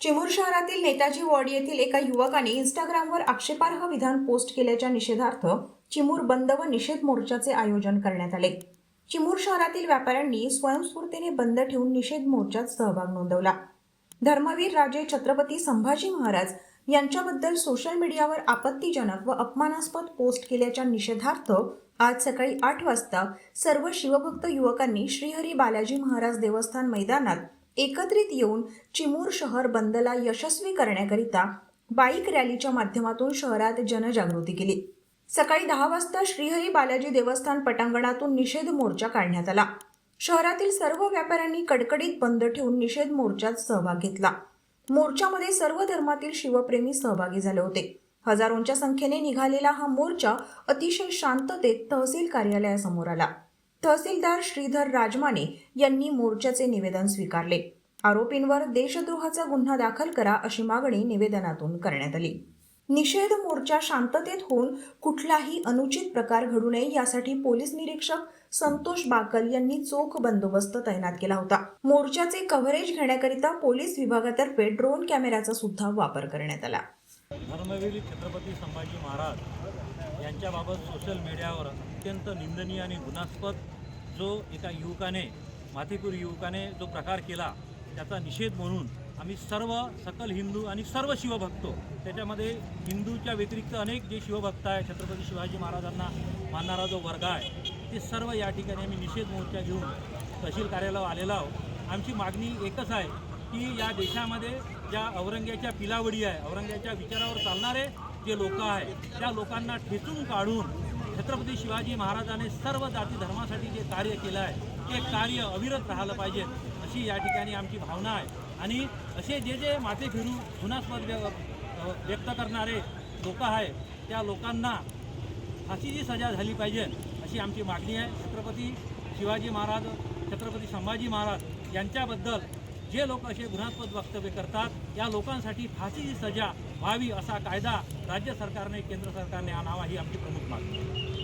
चिमूर शहरातील नेताजी वॉर्ड येथील एका युवकाने इंस्टाग्रामवर आक्षेपार्ह विधान पोस्ट केल्याच्या निषेधार्थ चिमूर बंद व निषेध मोर्चाचे आयोजन करण्यात आले. चिमूर शहरातील व्यापाऱ्यांनी स्वयंस्फूर्तीने बंद ठेवून निषेध मोर्चात सहभाग नोंदवला. धर्मवीर राजे छत्रपती संभाजी महाराज यांच्याबद्दल सोशल मीडियावर आपत्तीजनक व अपमानास्पद पोस्ट केल्याच्या निषेधार्थ आज सकाळी आठ वाजता सर्व शिवभक्त युवकांनी श्रीहरी बालाजी महाराज देवस्थान मैदानात एकत्रित येऊन चिमूर शहर बंदला यशस्वी करण्याकरिता बाईक रॅलीच्या माध्यमातून शहरात जनजागृती केली. सकाळी दहा वाजता श्रीहरी बालाजी देवस्थान पटांगणातून निषेध मोर्चा काढण्यात आला. शहरातील सर्व व्यापाऱ्यांनी कडकडीत बंद ठेवून निषेध मोर्चात सहभाग घेतला. मोर्चामध्ये सर्व धर्मातील शिवप्रेमी सहभागी झाले होते. हजारोंच्या संख्येने निघालेला हा मोर्चा अतिशय शांततेत तहसील कार्यालयासमोर आला. तहसीलदार श्रीधर राजमाने यांनी मोर्चाचे निवेदन स्वीकारले. आरोपींवर देशद्रोहाचा गुन्हा दाखल करा अशी मागणी निवेदनातून करण्यात आली. निषेध मोर्चा शांततेत होऊन कुठलाही अनुचित प्रकार घडू नये यासाठी पोलीस निरीक्षक संतोष बाकल यांनी चोख बंदोबस्त तैनात केला होता. मोर्चाचे कव्हरेज घेण्याकरिता पोलीस विभागातर्फे ड्रोन कॅमेऱ्याचा सुद्धा वापर करण्यात आला. धर्मवीर छत्रपती संभाजी महाराज यांच्याबाबत सोशल मीडियावर अत्यंत निंदनीय आणि गुणास्पद जो एका युवकाने माथेपूर युवकाने जो प्रकार केला त्याचा निषेध म्हणून आम्ही सर्व सकल हिंदू आणि सर्व शिवभक्त त्याच्यामध्ये हिंदूच्या व्यतिरिक्त अनेक जे शिवभक्त आहे छत्रपती शिवाजी महाराजांना मानणारा जो वर्ग आहे ते सर्व या ठिकाणी आम्ही निषेध मोर्चा घेऊन तहसील कार्यालयावर आलेलो आहोत. आमची मागणी एकच आहे की या देशामध्ये ज्या औरंग्याच्या पिलावडी आहे औरंग्याच्या विचारावर चालणारे जे लोक आहे त्या लोकांना ठेचून काढून छत्रपती शिवाजी महाराजाने सर्व जाती धर्मासाठी जे कार्य केलं आहे ते कार्य अविरत राहिलं पाहिजे अशी या ठिकाणी आमची भावना आहे. आणि असे जे जे माते फिरू गुणास्पद व्यक्त करणारे लोक आहे त्या लोकांना फाशीची सजा झाली पाहिजे अशी आमची मागणी आहे. छत्रपती शिवाजी महाराज छत्रपती संभाजी महाराज यांच्याबद्दल जे लोक असे गुन्हास्पद वक्तव्य करतात या लोकांसाठी फाशीची सजा व्हावी असा कायदा राज्य सरकारने केंद्र सरकारने आणावा ही आमची प्रमुख मागणी आहे.